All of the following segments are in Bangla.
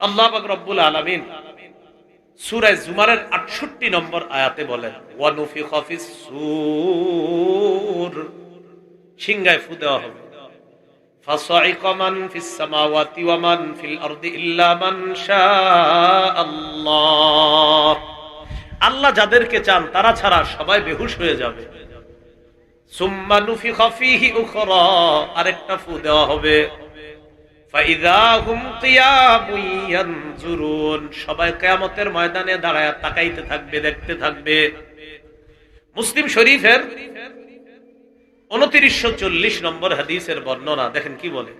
আল্লাহ রব্বুল আলমিন সুরায় জুমারের আটষট্টি নম্বর আয়াতে বলেন ওয়ানুফি হফিস সুর। সিংহায় ফু দেওয়া হবে। আল্লাহ যাদেরকে চান, তারা ছাড়া সবাই বেহুশ হয়ে যাবে। আরেকটা ফু দেওয়া হবে। সবাই কিয়ামতের ময়দানে দাঁড়ায় তাকাইতে থাকবে দেখতে থাকবে মুসলিম শরীফের উনত্রিশশো চল্লিশ নম্বর হাদিসের বর্ণনা দেখেন কি বলে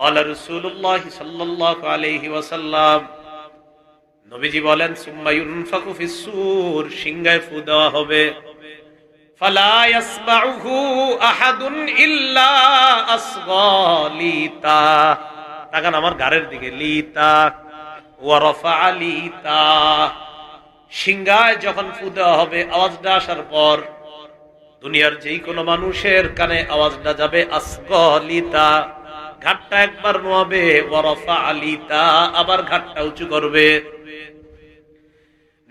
قال رسول الله صلى الله عليه وسلم নবীজি বলেন সুম্মা ইউনফাকু ফিস সূর সিংহায় ফু দেওয়া হবে আহাদুন ইল্লা আসগা লিতা তাকান আমার গারের দিকে, লিতা, ওয়া রাফা লিতা। সিংহায় যখন ফু দেওয়া হবে, আওয়াজটা আসার পর দুনিয়ার যেই কোনো মানুষের কানে আওয়াজটা যাবে, আসগলিতা। ঘাটটা একবার নোয়াবে ওয়ারফা আলিতা আবার ঘাটটা উঁচু করবে।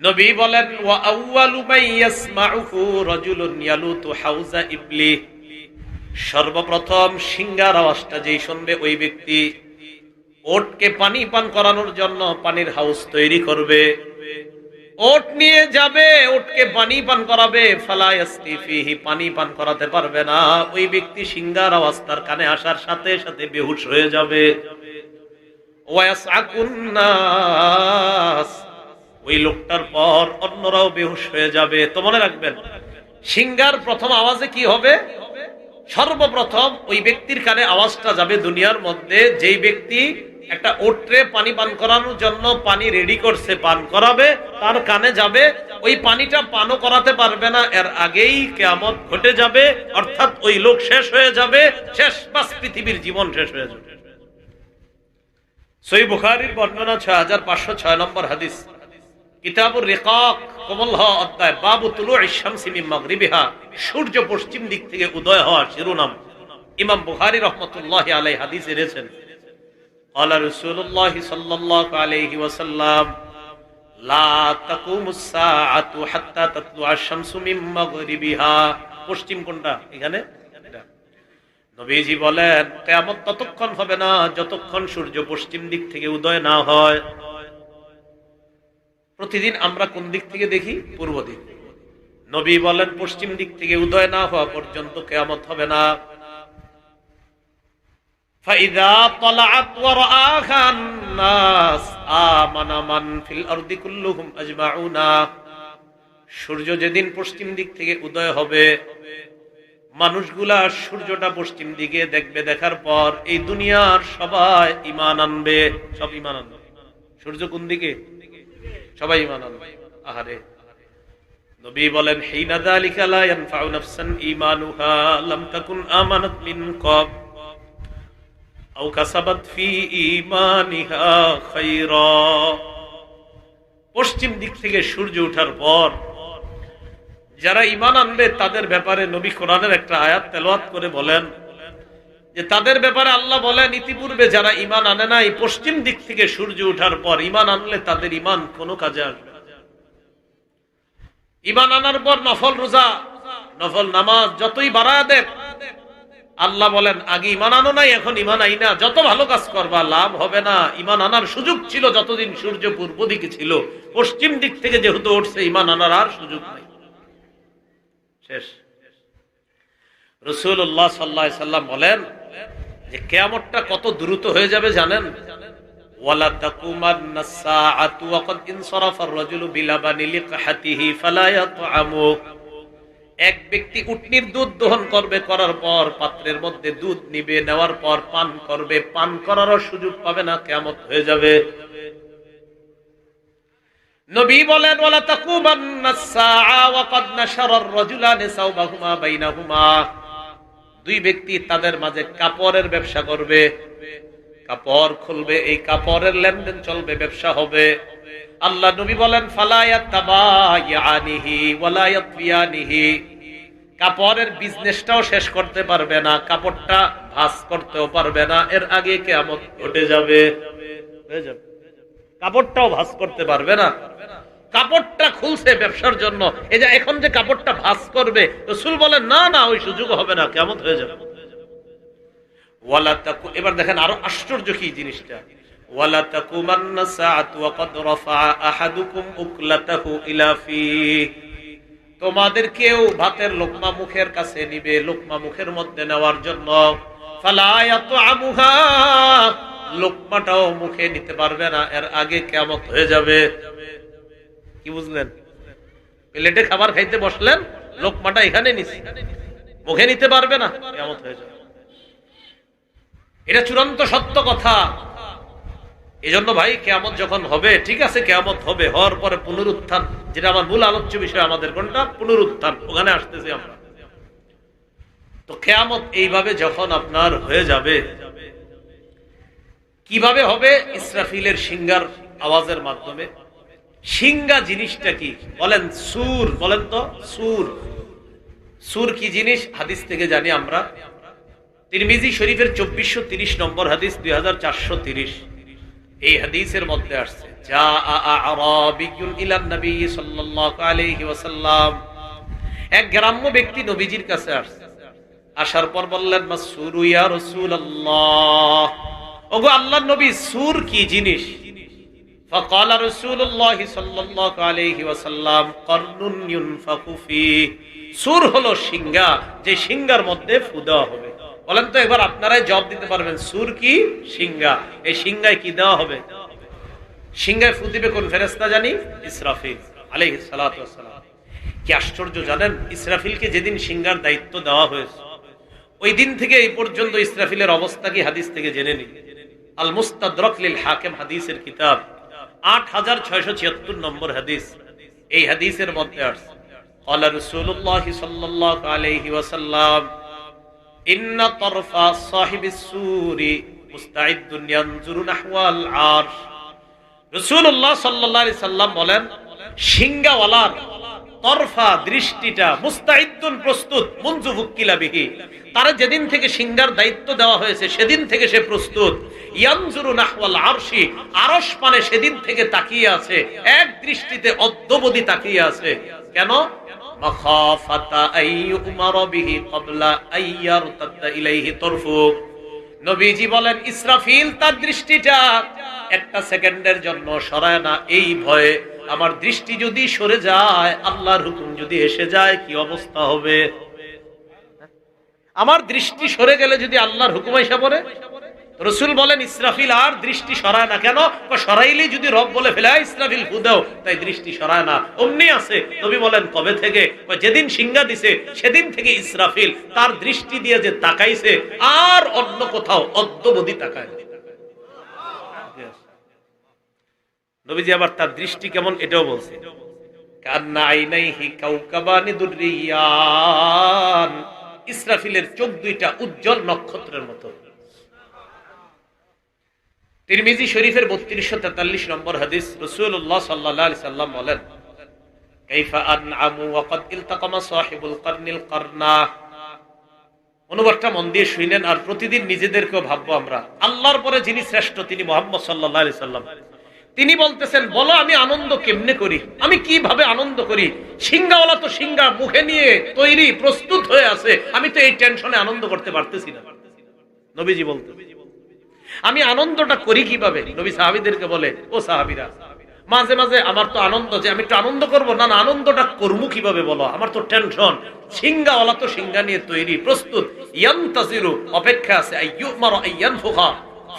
নবী বলেন সর্বপ্রথম সিংহার আওয়াজটা যেই শুনবে ওই ব্যক্তি ওটকে পানি পান করানোর জন্য পানির হাউস তৈরি করবে। ওট নিয়ে যাবে, ওটকে পানি পান করাবে ফালায়াস্তিফিহি পানি পান করাতে পারবে না। ওই ব্যক্তি সিঙ্গার আওয়াজ তার কানে আসার সাথে সাথে বেহুশ হয়ে যাবে। ওই লোকটার পর অন্যরাও বেহুশ হয়ে যাবে, তো মনে রাখবেন, সিঙ্গার প্রথম আওয়াজে কি হবে? সর্বপ্রথম ওই ব্যক্তির কানে আওয়াজটা যাবে দুনিয়ার মধ্যে, যেই ব্যক্তি একটা ওট্রে পানি পান করানোর জন্য পানি রেডি করছে, পান করাবে, তার কানে যাবে, ওই পানিটা পানও করাতে পারবে না, এর আগেই কেয়ামত ঘটে যাবে, অর্থাৎ ওই লোক শেষ হয়ে যাবে, শেষ বাস পৃথিবীর জীবন শেষ হয়ে যাবে। সই বুখারির বর্ণনা ছয় হাজার পাঁচশো ছয় নম্বর হাদিস। কিতাবুর রেকক কমলহা অধ্যায়, বাবু তুলু ইসামসিমি সূর্য পশ্চিম দিক থেকে উদয় হওয়ার শিরোনাম। ইমাম বুহারি রহমতুল্লাহ আলাই হাদিস এনেছেন পশ্চিম কোনটা? নবীজি ততক্ষণ হবে না, যতক্ষণ সূর্য পশ্চিম দিক থেকে উদয় না হয়। প্রতিদিন আমরা কোন দিক থেকে দেখি? পূর্ব দিক। নবী বলেন, পশ্চিম দিক থেকে উদয় না হওয়া পর্যন্ত কেয়ামত হবে না। সূর্য যেদিন পশ্চিম দিক থেকে উদয় হবে, মানুষগুলা সূর্যটা পশ্চিম দিকে দেখবে, দেখার পর এই দুনিয়ার সবাই ইমান আনবে। সব ইমান আনবে। সূর্য কোন দিকে? সবাই ইমান আহারে। নবী বলেন, হিনা যালিকা লা ইয়ানফাউ নাফসান ঈমানুহা লাম তাকুন আমানাত মিন ক্বাব আও কাসাবাত ফি ঈমানিহা খায়রা পশ্চিম দিক থেকে সূর্য ওঠার পর যারা ইমান আনবে, তাদের ব্যাপারে নবী কোরআনের একটা আয়াত তেলাওয়াত করে বলেন যে তাদের ব্যাপারে আল্লাহ বলেন, ইতিপূর্বে যারা ইমান আনে নাই, পশ্চিম দিক থেকে সূর্য ওঠার পর ইমান আনলে তাদের ইমান কোনো কাজে আসবে ইমান আনার পর নফল রোজা, নফল নামাজ যতই বাড়ায় দেন আল্লাহ বলেন, আগে ইমান আনো নাই, এখন ইমান আই না। যত ভালো কাজ করবা, লাভ হবে না। ইমান আনার সুযোগ ছিল যতদিন সূর্য পূর্ব দিকে ছিল। পশ্চিম দিক থেকে যেহেতু উঠছে ইমান আনার আর সুযোগ নাই। শেষ। রসুল্লাহ সাল্লাহ সাল্লাম বলেন যে কেয়ামতটা কত দ্রুত হয়ে যাবে জানেন? এক ব্যক্তি উটনির দুধ করবে, করার পর পাত্রের মধ্যে দুধ নিবে, নেওয়ার পর পান করবে। পান করারও সুযোগ পাবে না হয়ে যাবে। নবী বলেন, ওয়ালা তাকুমান্না সাআ ওয়া ক্বাদ নাশারা আর-রাজুলানি সাওবাহুমা বাইনাহুমা। দুই ব্যক্তি তাদের মাঝে কাপড়ের ব্যবসা করবে। কাপড় খুলবে, এই কাপড়ের লেনদেন চলবে, ব্যবসা হবে। আল্লাহ নবী বলেন কাপড়ের বিজনেসটাও শেষ করতে পারবে না, কাপড়টা ভাস করতেও পারবে না, এর আগে কেয়ামত ঘটে যাবে। কাপড়টাও ভাস করতে পারবে না। কাপড়টা খুলছে ব্যবসার জন্য। এই যে এখন যে কাপড়টা ভাস করবে, রসুল বলেন, না না, ওই সুযোগ হবে না কেমন হয়ে যাবে। এবার দেখেন আরও আশ্চর্য কি জিনিসটা। তোমাদের কেউ ভাতের লোকমা মুখের কাছে নিবে, লোকমা মুখের মধ্যে নেওয়ার জন্য। লোকমাটাও মুখে নিতে পারবে না, এর আগে কিয়ামত হয়ে যাবে। কি বুঝলেন? প্লেটে খাবার খাইতে বসলেন, লোকমাটা এখানে নিছি। মুখে নিতে পারবে না, কিয়ামত হয়ে যাবে। এটা চূড়ান্ত সত্য কথা। এজন্য ভাই, কেয়ামত যখন হবে, ঠিক আছে, কেয়ামত হবে, হওয়ার পরে পুনরুত্থান, যেটা আমার মূল আলোচ্য বিষয় আমাদের কোনটা? পুনরুত্থান, ওখানে আসতেছি আমরা। তো কেয়ামত এইভাবে যখন আপনার হয়ে যাবে, কীভাবে হবে? ইসরাফিলের সিঙ্গার আওয়াজের মাধ্যমে। সিঙ্গা জিনিসটা কি? বলেন সুর, বলেন তো, সুর। সুর কি জিনিস? হাদিস থেকে জানি আমরা। তিরমিজি শরীফের চব্বিশশো তিরিশ নম্বর হাদিস, দুই হাজার চারশো তিরিশ। এই হাদিসের মধ্যে আসছে এক গ্রাম্য ব্যক্তি নবীজির কাছে আসছে। আসার পর বললেন, মাসুরু ইয়া রাসূলুল্লাহ। ওগো আল্লাহর নবী, সুর কি জিনিস? فقال رسول الله صلى الله عليه وسلم قرن ينفخ فيه সুর হলো সিংহা যে সিংহার মধ্যে ফু দেওয়া হবে বলেন তো এবার আপনারাই জবাব দিতে পারবেন সুর কি সিংহা এই সিংহায় কি দেওয়া হবে সিংহায় ফু দিবে কোন ফেরেস্তা জানি ইসরাফিল আলাইহিস সালাতু ওয়াসসালাম কি আশ্চর্য জানেন ইসরাফিলকে যেদিন সিংহার দায়িত্ব দেওয়া হয়েছে ওই দিন থেকে এই পর্যন্ত ইসরাফিলের অবস্থা কি হাদিস থেকে জেনে নিন আল মুস্তাদরক লিল হাকিম হাদিসের কিতাব আট হাজার ছয়শো ছিয়াত্তর নম্বর হাদিস এই হাদিসের মধ্যে আসছে قال رسول الله صلى الله عليه وسلم إن طرف صاحب السور مستعد ينظر نحو العرش রসুল্লাহ সাল্লাহ সাল্লাম বলেন সিংগাওয়ালার তরফা দৃষ্টিটা মুস্তাইদ্দুন প্রস্তুত মঞ্জু ভুক্কিলা বিহি। তার যেদিন থেকে সিংহার দায়িত্ব দেওয়া হয়েছে, সেদিন থেকে সে প্রস্তুত। পানে সেদিন থেকে তাকিয়ে আছে, এক দৃষ্টিতে অদ্যবধি তাকিয়ে আছে। কেন? নবীজি বলেন, ইসরাফিল তার দৃষ্টিটা। একটা সেকেন্ডের জন্য সরায় না, এই ভয়ে আমার দৃষ্টি যদি সরে যায়, আল্লাহর হুকুম যদি এসে যায়, কি অবস্থা হবে? আমার দৃষ্টি সরে গেলে যদি আল্লাহর হুকুম এসে পড়ে? রসুল বলেন, ইসরাফিল আর দৃষ্টি সরায় না। কেন? সরাইলেই যদি রব বলে ফেলে ইসরাফিল ফুদাও তাই দৃষ্টি সরায় না। অমনি আছে। নবী বলেন, কবে থেকে? যেদিন সিংহা দিছে, সেদিন থেকে ইসরাফিল তার দৃষ্টি দিয়ে যে তাকাইছে, আর অন্য কোথাও অদ্যবধি তাকায়। নবীজি আবার তার দৃষ্টি কেমন এটাও বলছে। ইসরাফিলের চোখ দুইটা উজ্জ্বল নক্ষত্রের মতো। তিরমিজি শরীফের বত্রিশশো তেতাল্লিশ নম্বর হাদিস রসুল্লাহ সাল্লাহ আলি সাল্লাম বলেন অনুবাদটা মন দিয়ে আর প্রতিদিন নিজেদেরকেও ভাববো আমরা। আল্লাহর পরে যিনি শ্রেষ্ঠ, তিনি মোহাম্মদ সাল্লাহ সাল্লাম। তিনি বলতেছেন, বলো আমি আনন্দ কেমনে করি? আমি কীভাবে আনন্দ করি? সিংহাওয়ালা তো সিংহা মুখে নিয়ে তৈরি, প্রস্তুত হয়ে আছে। আমি তো এই টেনশনে আনন্দ করতে পারতেছি না। নবীজি বলতে আমি আনন্দটা করি কীভাবে? নবী সাহাবিদেরকে বলে, ও সাহাবিরা, মাঝে মাঝে আমার তো আনন্দ যে আমি একটু আনন্দ করব। না না, আনন্দটা করব কীভাবে বলো? আমার তো টেনশন। সিংহাওয়ালা তো সিংহা নিয়ে তৈরি, প্রস্তুত। ইয়ান্তাজিরু, অপেক্ষা আছে। আইয়ুমার আইয়ান ফুখা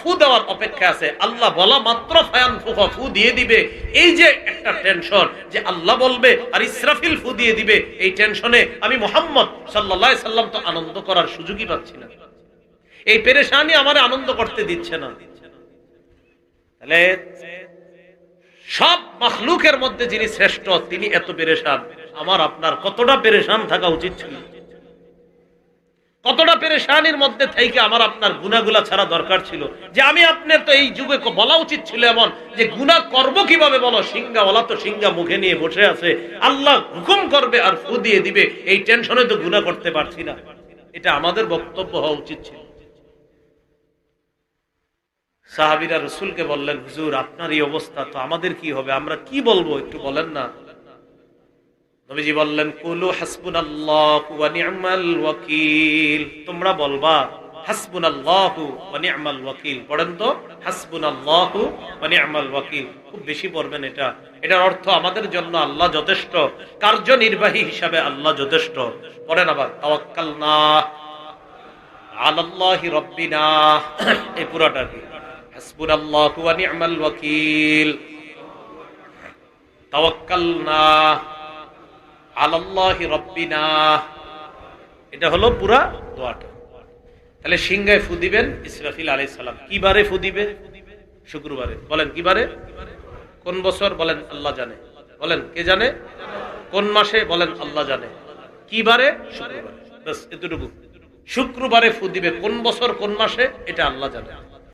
ফু দেওয়ার অপেক্ষা আছে। আল্লাহ বলা মাত্র ফায়ান ফুখা ফু দিয়ে দিবে। এই যে একটা টেনশন যে আল্লাহ বলবে আর ইসরাফিল ফু দিয়ে দিবে, এই টেনশনে আমি মোহাম্মদ সাল্লাহ সাল্লাম তো আনন্দ করার সুযোগই পাচ্ছি না। এই পেরেশানি আমার আনন্দ করতে দিচ্ছে না। তাহলে সব মখলুকের মধ্যে যিনি শ্রেষ্ঠ, তিনি এত পেরেশান। আমার আপনার কতটা পেরেশান থাকা উচিত ছিল? কতটা পেরেশানির মধ্যে থেকে আমার আপনার গুনাগুলা ছাড়া দরকার ছিল? যে আমি আপনার তো এই যুগে বলা উচিত ছিল এমন যে গুনাহ করব কীভাবে বলো? সিংহা বলা তো সিংহা মুখে নিয়ে বসে আছে। আল্লাহ হুকুম করবে আর ফু দিয়ে দিবে। এই টেনশনে তো গুনাহ করতে পারছি না। এটা আমাদের বক্তব্য হওয়া উচিত ছিল। সাহাবিরা রসুলকে বললেন, হুজুর, আপনার এই অবস্থা তো আমাদের কি হবে? আমরা কি বলব? একটু বলেন না। নবীজি বললেন, কুলু হাসবুন ওয়াকিল। তোমরা বলবা হাসবুন আল্লাহ নি'মাল ওয়াকিল। পড়েন তো হাসবুন আল্লাহ নি'মাল ওয়াকিল। খুব বেশি পড়বেন এটা। এটার অর্থ আমাদের জন্য আল্লাহ যথেষ্ট, কার্যনির্বাহী হিসাবে আল্লাহ যথেষ্ট। পড়েন আবার, তাওয়াক্কালনা আলাল্লাহি রব্বিনা। এই পুরাটা কি? হাসবুন আল্লাহ নি'মাল ওয়াকিল। তাওয়াক্কালনা আলাল্লাহি রব্বিনা। এটা হলো পুরা দোয়াটা। তাহলে সিংহায় ফু দিবেন ইসরাফিল আলাই সালাম। কি বারে ফু দিবে? শুক্রবারে। বলেন কি বারে? কোন বছর? বলেন আল্লাহ জানে। বলেন কে জানে? কোন মাসে? বলেন আল্লাহ জানে। কি বারে? শুক্রবারে। এতটুকু। শুক্রবারে ফু দিবে। কোন বছর, কোন মাসে? এটা আল্লাহ জানে।